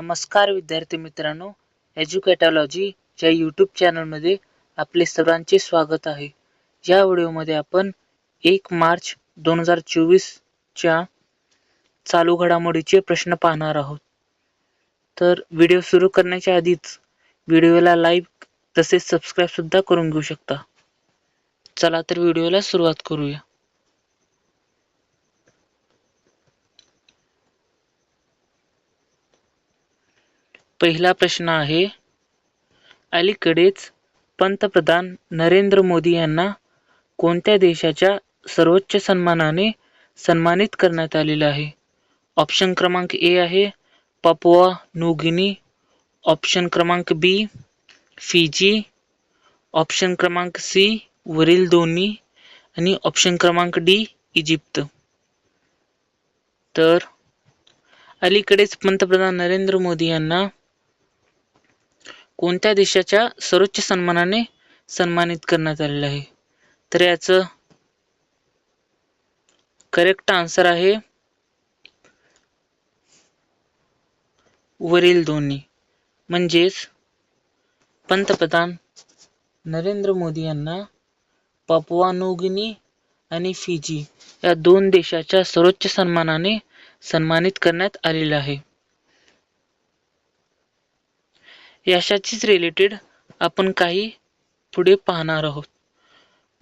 नमस्कार विद्यार्थी मित्रांनो एज्युकेटॉलॉजी च्या यूट्यूब चॅनलमध्ये आपले सर्वांचे स्वागत आहे. या व्हिडिओमध्ये आपण एक मार्च दोन हजार चोवीसच्या चालू घडामोडीचे प्रश्न पाहणार आहोत. तर व्हिडिओ सुरू करण्याच्या आधीच व्हिडिओला लाईक तसेच सबस्क्राईबसुद्धा करून घेऊ शकता. चला तर व्हिडिओला सुरुवात करूया. पहिला प्रश्न आहे अलीकडेच पंतप्रधान नरेंद्र मोदी यांना कोणत्या देशाच्या सर्वोच्च सन्मानाने सन्मानित करण्यात आलेलं आहे? ऑप्शन क्रमांक ए आहे पापुआ न्यूगिनी ऑप्शन क्रमांक बी फिजी. ऑप्शन क्रमांक सी वरील दोन्ही. आणि ऑप्शन क्रमांक डी इजिप्त. तर अलीकडेच पंतप्रधान नरेंद्र मोदी यांना कोणत्या देशाच्या सर्वोच्च सन्मानाने सन्मानित करण्यात आलेलं आहे? तर याचं करेक्ट आन्सर आहे वरील दोन्ही. म्हणजेच पंतप्रधान नरेंद्र मोदी यांना पापुआ आणि फिजी या दोन देशाच्या सर्वोच्च सन्मानाने सन्मानित करण्यात आलेलं आहे. यशाचीच रिलेटेड आपण काही पुढे पाहणार आहोत.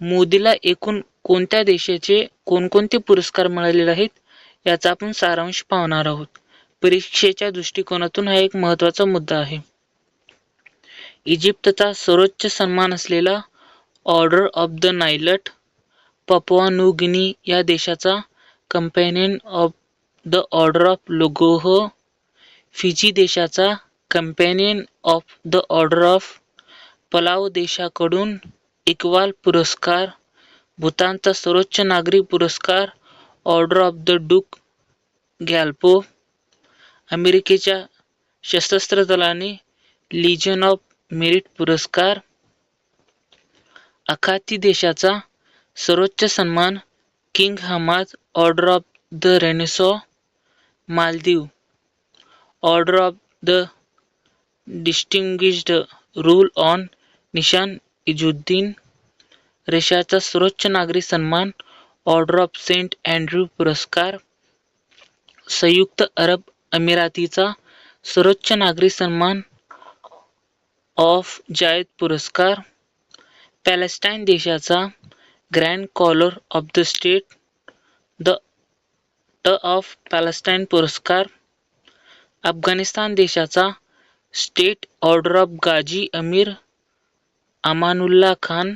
मोदीला एकूण कोणत्या देशाचे कोणकोणते पुरस्कार मिळालेले आहेत याचा आपण सारांश पाहणार आहोत. परीक्षेच्या दृष्टिकोनातून हा एक महत्त्वाचा मुद्दा आहे. इजिप्तचा सर्वोच्च सन्मान असलेला Order of the Nile Papua New Guinea या देशाचा companion of the order of Logohu Fiji देशाचा companion of the order of Palau देशाकडून इक्बाल पुरस्कार भूतानचा सर्वोच्च नागरी पुरस्कार Order of the Druk Gyalpo अमेरिकेच्या सशस्त्र दलाने लिजन ऑफ मेरिट पुरस्कार अखाती देशाचा सर्वोच्च सन्मान King Hamad order of the Renaissance Maldives order of the distinguished rule on Nishan Izzuddeen रशियाचा सर्वोच्च नागरी सन्मान ऑर्डर ऑफ सेंट अँड्र्यू पुरस्कार संयुक्त अरब अमिरातीचा सर्वोच्च नागरी सन्मान ऑफ जायद पुरस्कार पॅलेस्टाईन देशाचा Grand Collar of the State the ट ऑफ पॅलेस्टाईन पुरस्कार अफगाणिस्तान देशाचा State Order of Ghazi Amir Amanullah Khan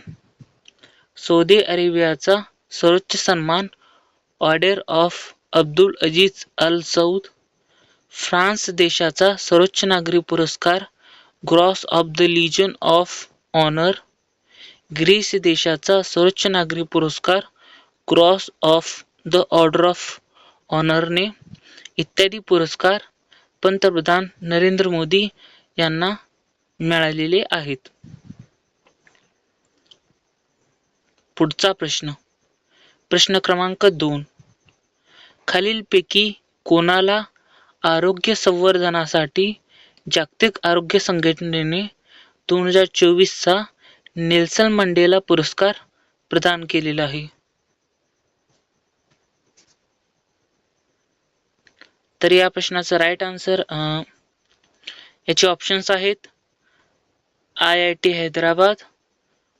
Saudi अरेबियाचा सर्वोच्च सन्मान order of Abdul Aziz Al Saud France देशाचा सर्वोच्च नागरी पुरस्कार cross of the Legion of Honour Greece देशाचा सर्वोच्च नागरी पुरस्कार cross of the order of ऑनरने इत्यादी पुरस्कार पंतप्रधान नरेंद्र मोदी यांना मिळालेले आहेत. पुढचा प्रश्न. प्रश्न क्रमांक दोन. खालीलपैकी कोणाला आरोग्य संवर्धनासाठी जागतिक आरोग्य संघटनेने दोन हजार चोवीसचा नेल्सन मंडेला पुरस्कार प्रदान केलेला आहे? तर या प्रश्नाचं राईट आन्सर याचे ऑप्शन्स आहेत. I I T Hyderabad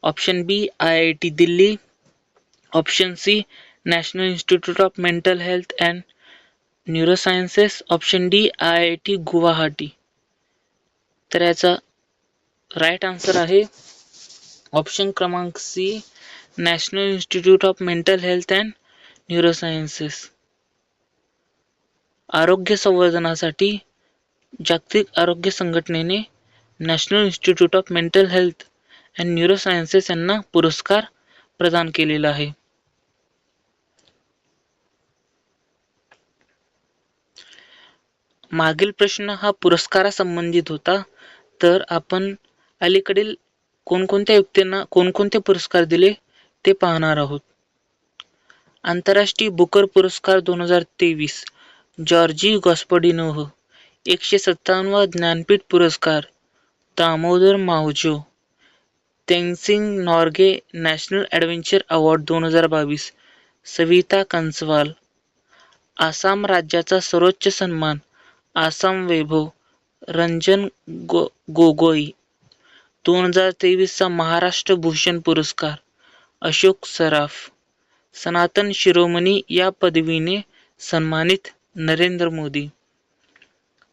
option B I I T Delhi option C National Institute of Mental Health and Neurosciences option D I I T Guwahati. तर याचा राईट आन्सर आहे. ऑप्शन क्रमांक C National Institute of Mental Health and Neurosciences आरोग्य संवर्धनासाठी जागतिक आरोग्य संघटनेने National Institute of Mental Health and Neurosciences यांना पुरस्कार प्रदान केलेला आहे. मागील प्रश्न हा पुरस्कारासंबंधित होता. तर आपण अलीकडील कोणकोणत्या व्यक्तींना कोणकोणते पुरस्कार दिले ते पाहणार आहोत. आंतरराष्ट्रीय बुकर पुरस्कार दोन हजार तेवीस. जॉर्जी गॉस्पडिनोह एकशे सत्तावन्नवा ज्ञानपीठ पुरस्कार Damodar Mauzo Tenzing Norgay National Adventure Award दोन हजार बावीस सविता कंसवाल आसाम राज्याचा सर्वोच्च सन्मान आसाम वैभव रंजन गो गोगोई दोन हजार तेवीसचा महाराष्ट्र भूषण पुरस्कार अशोक सराफ सनातन शिरोमणी या पदवीने सन्मानित नरेंद्र मोदी.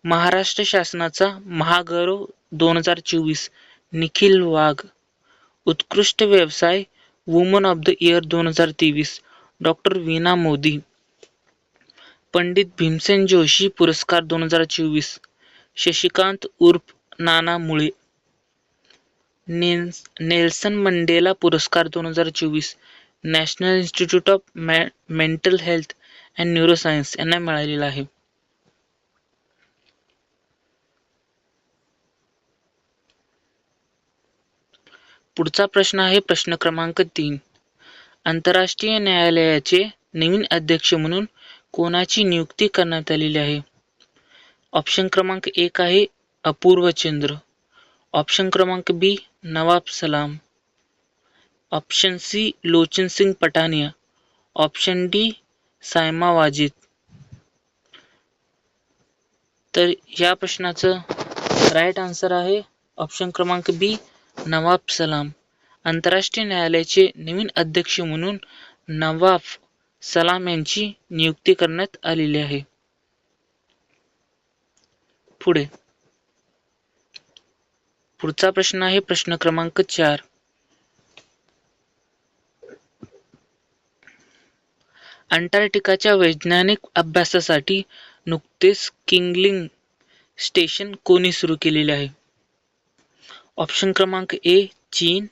महाराष्ट्र शासनाचा महागौरव दोन हजार चोवीस निखिल वाघ. उत्कृष्ट व्यवसाय वुमन ऑफ द इयर दोन हजार तेवीस डॉक्टर वीना मोदी. पंडित भीमसेन जोशी पुरस्कार दोन हजार चोवीस शशिकांत उर्फ नाना मुळे. नेल्स नेल्सन मंडेला पुरस्कार दोन हजार चोवीस National Institute of Mental Health and Neuroscience यांना मिळालेला आहे. पुढचा प्रश्न आहे प्रश्न क्रमांक तीन. आंतरराष्ट्रीय न्यायालयाचे नवीन अध्यक्ष म्हणून कोणाची नियुक्ती करण्यात आलेली आहे? ऑप्शन क्रमांक एक आहे अपूर्व चंद्र. ऑप्शन क्रमांक B Nawab Salam. Option C Lochan Singh Pathania. Option D Saima Wajid तर या प्रश्नाचं राईट आन्सर आहे ऑप्शन क्रमांक बी नवाब सलाम. आंतरराष्ट्रीय न्यायालयाचे नवीन अध्यक्ष म्हणून नवाब सलाम यांची नियुक्ती करण्यात आलेली आहे. पुढे. पुढचा प्रश्न आहे प्रश्न क्रमांक चार. अंटार्क्टिकाच्या वैज्ञानिक अभ्यासासाठी नुकतेच किंगलिंग स्टेशन कोणी सुरू केलेले आहे? ऑप्शन क्रमांक ए चीन.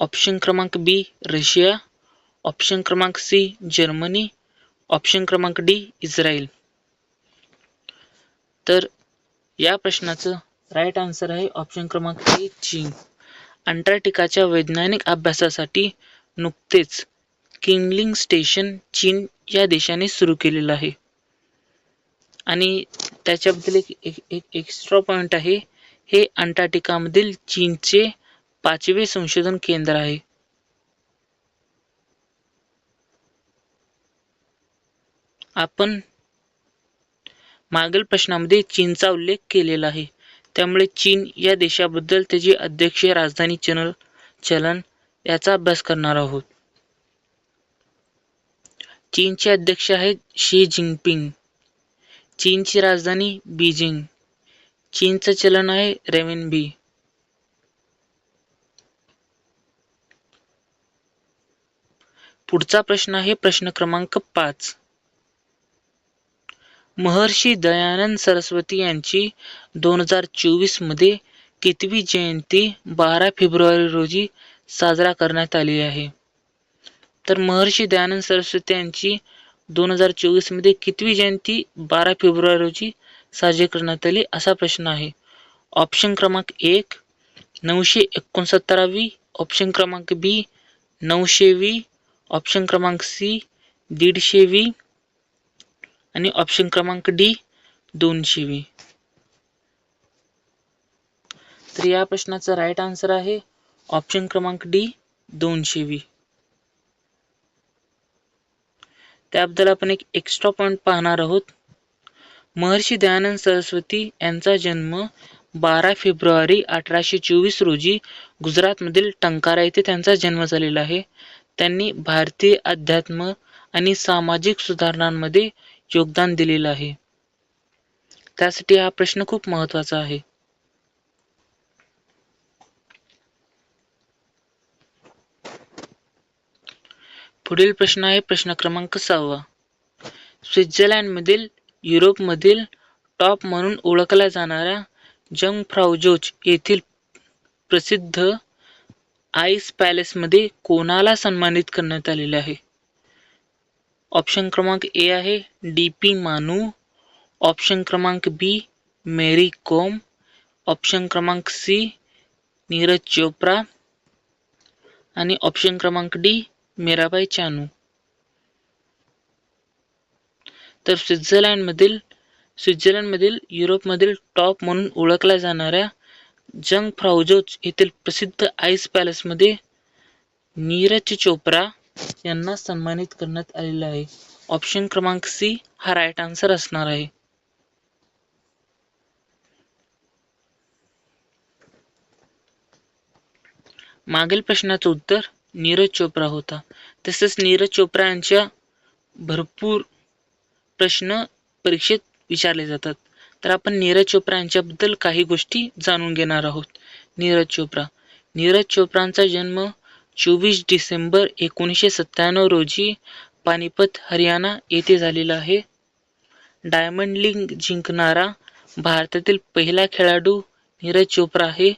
ऑप्शन क्रमांक बी रशिया. ऑप्शन क्रमांक सी जर्मनी. ऑप्शन क्रमांक डी इस्रायल. तर या प्रश्नाचं राईट आन्सर आहे ऑप्शन क्रमांक ए चीन. अंटार्क्टिकाच्या वैज्ञानिक अभ्यासासाठी नुकतेच किंगलिंग स्टेशन चीन या देशाने सुरू केलेलं आहे. आणि त्याच्याबद्दल एक एक एक एक्स्ट्रा पॉईंट आहे. हे अंटार्क्टिकामधील चीनचे पाचवे संशोधन केंद्र आहे. आपण मागील प्रश्नामध्ये चीनचा उल्लेख केलेला आहे. त्यामुळे चीन या देशाबद्दल त्याची अध्यक्षीय राजधानी चलन चलन याचा अभ्यास करणार आहोत. चीनचे अध्यक्ष आहेत शी जिनपिंग चीनची राजधानी बीजिंग. चीनचं चलन आहे रेवेनबी पुढचा प्रश्न आहे प्रश्न क्रमांक पाच. महर्षी दयानंद सरस्वती यांची दोन हजार चोवीसमध्ये कितवी जयंती बारा फेब्रुवारी रोजी साजरा करण्यात आली आहे. तर महर्षी दयानंद सरस्वती यांची दोन हजार चोवीसमध्ये कितवी जयंती बारा फेब्रुवारी रोजी साजरी करण्यात आली असा प्रश्न आहे. ऑप्शन क्रमांक एक नऊशे एकोणसत्तरावी. ऑप्शन क्रमांक बी नऊशेवी. ऑप्शन क्रमांक सी दीडशेवी. आणि ऑप्शन क्रमांक डी दोनशेवी. तर या प्रश्नाचा राईट आन्सर आहे. ऑप्शन क्रमांक डी दोनशेवी. त्याबद्दल आपण एक एक्स्ट्रा पॉईंट पाहणार आहोत. महर्षी दयानंद सरस्वती यांचा जन्म बारा फेब्रुवारी अठराशे चोवीस रोजी गुजरातमधील टंकारा येथे त्यांचा जन्म झालेला आहे. त्यांनी भारतीय अध्यात्म आणि सामाजिक सुधारणांमध्ये योगदान दिलेलं आहे. त्यासाठी हा प्रश्न खूप महत्त्वाचा आहे. पुढील प्रश्न आहे प्रश्न क्रमांक सहावा. स्वित्झर्लंडमधील युरोपमधील टॉप म्हणून ओळखल्या जाणाऱ्या जंग फ्राउजोच येथील प्रसिद्ध आईस पॅलेसमध्ये कोणाला सन्मानित करण्यात आलेले आहे? ऑप्शन क्रमांक ए आहे डी पी मानू. ऑप्शन क्रमांक बी मेरी कोम. ऑप्शन क्रमांक सी नीरज चोप्रा. आणि ऑप्शन क्रमांक डी मीराबाई चानू. तर स्वित्झर्लंडमधील स्वित्झर्लंडमधील युरोपमधील टॉप म्हणून ओळखल्या जाणाऱ्या जंग फ्राउजोच येथील प्रसिद्ध आईस पॅलेसमध्ये नीरज चोप्रा यांना सन्मानित करण्यात आलेलं आहे. ऑप्शन क्रमांक सी हा राईट आन्सर असणार आहे. मागील प्रश्नाचं उत्तर नीरज चोप्रा होता. तसेच नीरज चोप्रा यांच्या भरपूर प्रश्न परीक्षेत विचारले जातात. तर आपण नीरज चोप्रा यांच्याबद्दल काही गोष्टी जाणून घेणार आहोत. नीरज चोप्रा. नीरज चोप्रांचा जन्म चोवीस डिसेंबर एकोणीसशे सत्त्याण्णव रोजी पानिपत हरियाणा येथे झालेला आहे. डायमंड लीग जिंकणारा भारतातील पहिला खेळाडू नीरज चोप्रा आहे.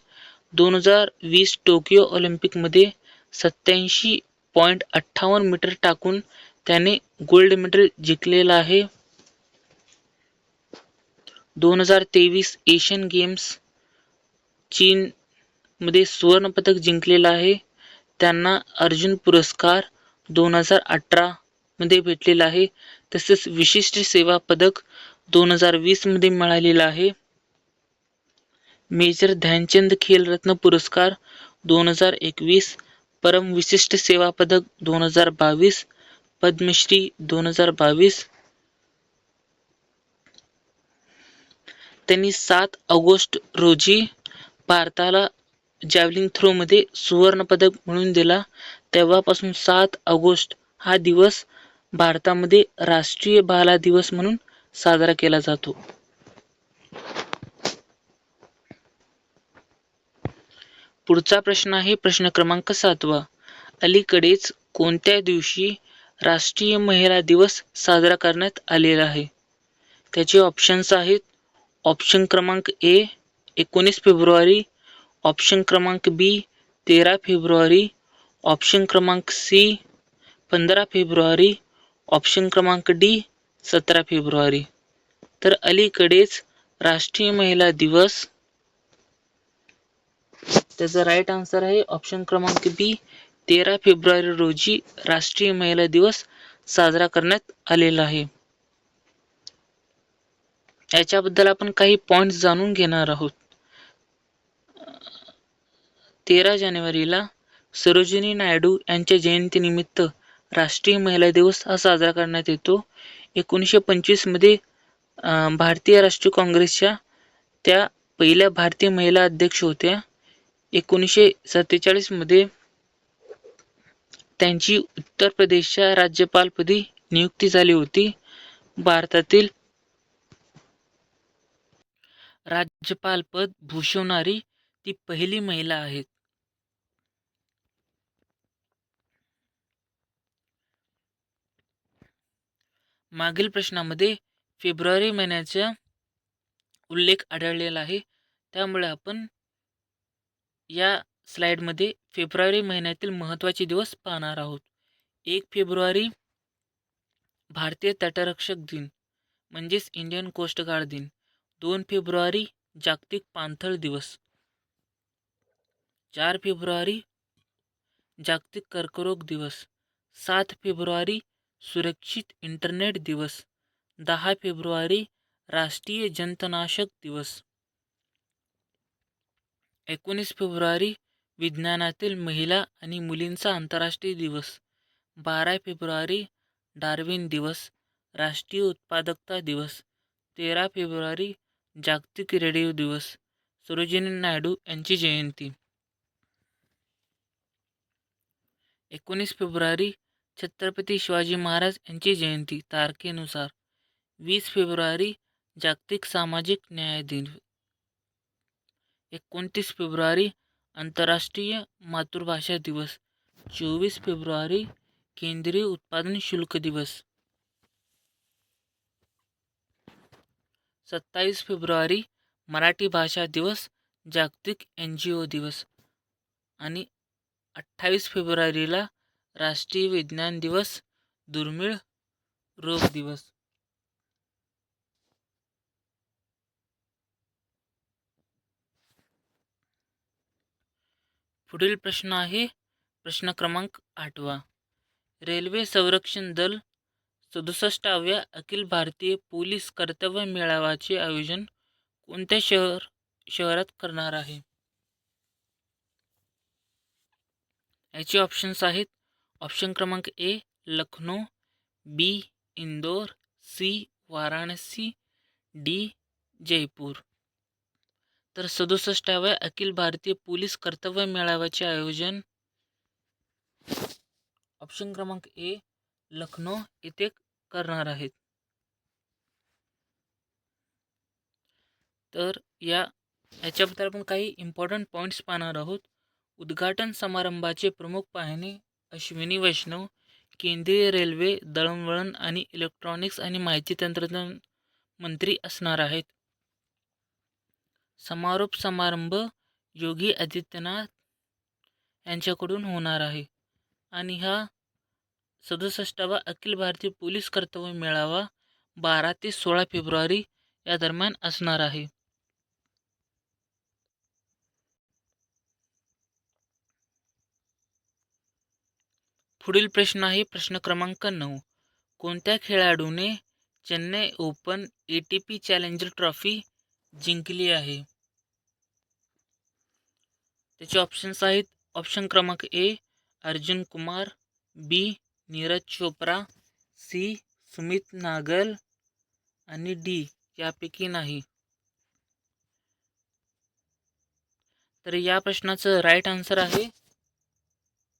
दोन हजार वीस टोकियो ऑलिम्पिकमध्ये सत्याऐंशी पॉईंट अठ्ठावन्न मीटर टाकून त्याने गोल्ड मेडल जिंकलेलं आहे. दोन हजार तेवीस एशियन गेम्स चीन मध्ये सुवर्ण पदक जिंकलेलं आहे. त्यांना अर्जुन पुरस्कार दोन हजार अठरा मध्ये भेटलेला आहे. तसेच विशिष्ट सेवा पदक दोन हजार वीसमध्ये मिळालेलं आहे. मेजर ध्यानचंद खेलरत्न पुरस्कार दोन हजार एकवीस परम विशिष्ट सेवा पदक दोन हजार बावीस पद्मश्री दोन हजार बावीस. त्यांनी सात ऑगस्ट रोजी भारताला जॅव्हलिंग थ्रोमध्ये सुवर्ण पदक मिळवून दिला. तेव्हापासून सात ऑगस्ट हा दिवस भारतामध्ये राष्ट्रीय बाला दिवस म्हणून साजरा केला जातो. पुढचा प्रश्न आहे प्रश्न क्रमांक सातवा. अलीकडेच कोणत्या दिवशी राष्ट्रीय महिला दिवस साजरा करण्यात आलेला आहे? त्याचे ऑप्शन्स आहेत. ऑप्शन क्रमांक ए एकोणीस फेब्रुवारी. ऑप्शन क्रमांक बी तेरा फेब्रुवारी. ऑप्शन क्रमांक सी पंधरा फेब्रुवारी. ऑप्शन क्रमांक डी सतरा फेब्रुवारी. तर अलीकडेच राष्ट्रीय महिला दिवस त्याचा राईट आन्सर आहे ऑप्शन क्रमांक बी तेरा फेब्रुवारी रोजी राष्ट्रीय महिला दिवस साजरा करण्यात आलेला आहे. याच्याबद्दल आपण काही पॉइंट जाणून घेणार आहोत. तेरा जानेवारीला सरोजिनी नायडू यांच्या जयंतीनिमित्त राष्ट्रीय महिला दिवस हा साजरा करण्यात येतो. एकोणीसशे पंचवीसमध्ये भारतीय राष्ट्रीय काँग्रेसच्या त्या पहिल्या भारतीय महिला अध्यक्ष होत्या. एकोणीसशे सत्तेचाळीसमध्ये त्यांची उत्तर प्रदेशच्या राज्यपालपदी नियुक्ती झाली होती. भारतातील राज्यपालपद भूषवणारी ती पहिली महिला आहेत. मागील प्रश्नामध्ये फेब्रुवारी महिन्याचा उल्लेख आढळलेला आहे. त्यामुळे आपण या स्लाइडमध्ये फेब्रुवारी महिन्यातील महत्त्वाचे दिवस पाहणार आहोत. एक फेब्रुवारी भारतीय तटरक्षक दिन म्हणजेच इंडियन कोस्ट गार्ड दिन. दोन फेब्रुवारी जागतिक पाणथळ दिवस. चार फेब्रुवारी जागतिक कर्करोग दिवस. सात फेब्रुवारी सुरक्षित इंटरनेट दिवस. दहा फेब्रुवारी राष्ट्रीय जंतनाशक दिवस. एकोणीस फेब्रुवारी विज्ञानातील महिला आणि मुलींचा आंतरराष्ट्रीय दिवस. बारा फेब्रुवारी डार्विन दिवस राष्ट्रीय उत्पादकता दिवस. तेरा फेब्रुवारी जागतिक रेडिओ दिवस सरोजिनी नायडू यांची जयंती. एकोणीस फेब्रुवारी छत्रपती शिवाजी महाराज यांची जयंती तारखेनुसार. वीस फेब्रुवारी जागतिक सामाजिक न्याय दिन एकोणतीस फेब्रुवारी आंतरराष्ट्रीय मातृभाषा दिवस. चोवीस फेब्रुवारी केंद्रीय उत्पादन शुल्क दिवस. सत्तावीस फेब्रुवारी मराठी भाषा दिवस जागतिक एन जी ओ दिवस. आणि अठ्ठावीस फेब्रुवारीला राष्ट्रीय विज्ञान दिवस दुर्मिळ रोग दिवस. पुढील प्रश्न आहे. प्रश्न क्रमांक आठवा. रेल्वे संरक्षण दल सदुसष्टाव्या अखिल भारतीय पोलीस कर्तव्य मेळाव्याचे आयोजन कोणत्या शहर शहरात करणार आहे? याचे ऑप्शन्स आहेत. ऑप्शन क्रमांक A Lucknow B Indore C Varanasi D Jaipur. तर सदुसष्टाव्या अखिल भारतीय पोलीस कर्तव्य मेळाव्याचे आयोजन ऑप्शन क्रमांक ए लखनौ येथे करणार आहेत. तर या याच्याबद्दल आपण काही इम्पॉर्टंट पॉईंट्स पाहणार आहोत. उद्घाटन समारंभाचे प्रमुख पाहणे अश्विनी वैष्णव केंद्रीय रेल्वे दळणवळण आणि इलेक्ट्रॉनिक्स आणि माहिती तंत्रज्ञान मंत्री असणार आहेत. समारोप समारंभ योगी आदित्यनाथ यांच्याकडून होणार आहे. आणि हा सदुसष्टावा अखिल भारतीय पोलीस कर्तव्य मेळावा बारा ते सोळा फेब्रुवारी या दरम्यान असणार आहे. पुढील प्रश्न आहे प्रश्न क्रमांक नऊ. कोणत्या खेळाडूने Chennai Open A T P Challenger Trophy जिंकली आहे. त्याचे ऑप्शन्स आहेत. ऑप्शन क्रमांक A Arjun Kumar. B Neeraj Chopra. C Sumit Nagal. आणि डी यापैकी नाही. तर या प्रश्नाचं राईट आन्सर आहे.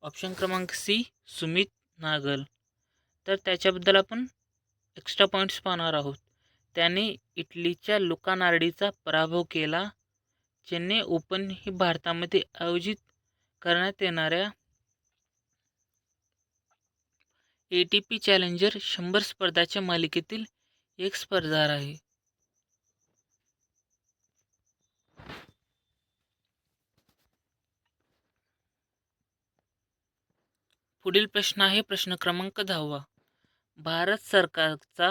ऑप्शन क्रमांक सी सुमित नागल. तर त्याच्याबद्दल आपण एक्स्ट्रा पॉईंट्स पाहणार आहोत. त्याने इटलीच्या लुका नार्डीचा पराभव केला. चेन्नई ओपन ही भारतामध्ये आयोजित करण्यात येणाऱ्या ए टी पी चॅलेंजर शंभर स्पर्धाच्या मालिकेतील एक स्पर्धा आहे. पुढील प्रश्न आहे प्रश्न क्रमांक दहावा. भारत सरकारचा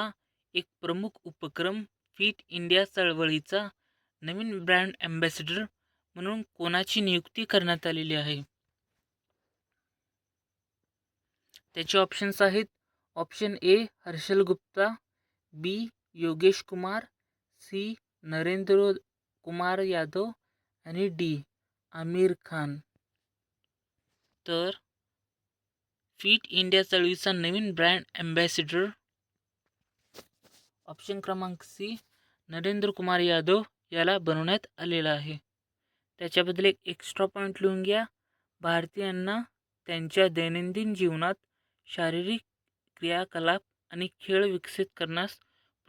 एक प्रमुख उपक्रम फिट इंडिया चळवळीचा नवीन ब्रँड ॲम्बॅसिडर म्हणून कोणाची नियुक्ती करण्यात आलेली आहे? त्याचे ऑप्शन्स आहेत option A Harshal Gupta B Yogesh Kumar C Narendra Kumar Yadav आणि डी आमिर खान. तर फिट इंडिया चळवळीचा नवीन ब्रँड अँबॅसिडर ऑप्शन क्रमांक सी नरेंद्र कुमार यादव याला बनवण्यात आलेला आहे. त्याच्याबद्दल एक एक्स्ट्रा पॉईंट लिहून घ्या. भारतीयांना त्यांच्या दैनंदिन जीवनात शारीरिक क्रियाकलाप आणि खेळ विकसित करण्यास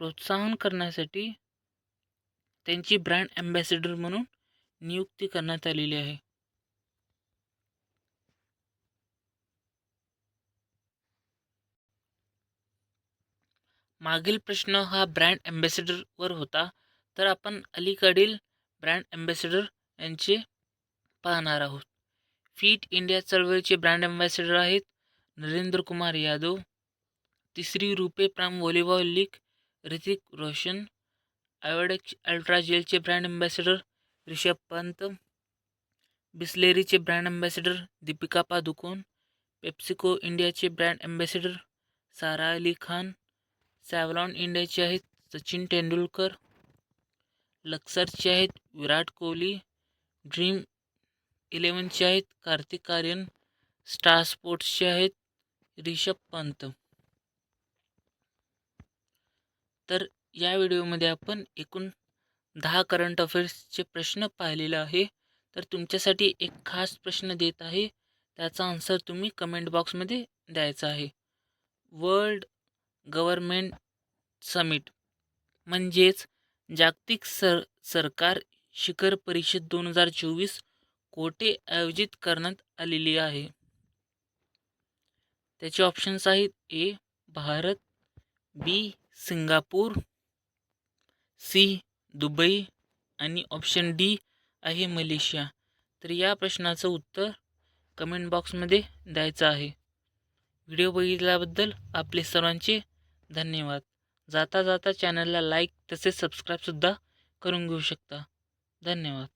प्रोत्साहन करण्यासाठी त्यांची ब्रँड ॲम्बॅसेडर म्हणून नियुक्ती करण्यात आलेली आहे. मागील प्रश्न हा ब्रँड अँबॅसिडरवर होता. तर आपण अलीकडील ब्रँड अँबॅसिडर यांचे पाहणार आहोत. फिट इंडिया चळवळीचे ब्रँड अँबॅसिडर आहेत. नरेंद्र कुमार यादव तिसरी RuPay Prime Volleyball League Hrithik Roshan Iodex Ultra जेलचे brand ambassador Rishabh Pant बिस्लेरीचे brand ambassador Deepika Padukone PepsiCo इंडियाचे brand ambassador Sara Ali Khan Savlon इंडियाचे आहेत सचिन तेंडुलकर लक्सरचे आहेत विराट कोहली ड्रीम इलेवनचे आहेत कार्तिक आर्यन स्टार स्पोर्ट्सचे आहेत रिषभ पंत. तर या व्हिडिओमध्ये आपण एकूण दहा करंट अफेअर्सचे प्रश्न पाहिलेले आहे. तर तुमच्यासाठी एक खास प्रश्न देत आहे. त्याचा आन्सर तुम्ही कमेंट बॉक्समध्ये द्यायचा आहे. World government summit. म्हणजेच जागतिक सर सरकार शिखर परिषद दोन हजार चोवीस कोठे आयोजित करण्यात आलेली आहे. त्याचे ऑप्शन्स आहेत A Bharat B Singapore C Dubai आणि ऑप्शन डी आहे मलेशिया. तर या प्रश्नाचं उत्तर कमेंट बॉक्समध्ये द्यायचं आहे. व्हिडिओ बघितल्याबद्दल आपले सर्वांचे धन्यवाद. जाता जाता चॅनलला लाईक तसेच सबस्क्राईबसुद्धा करून घेऊ शकता. धन्यवाद.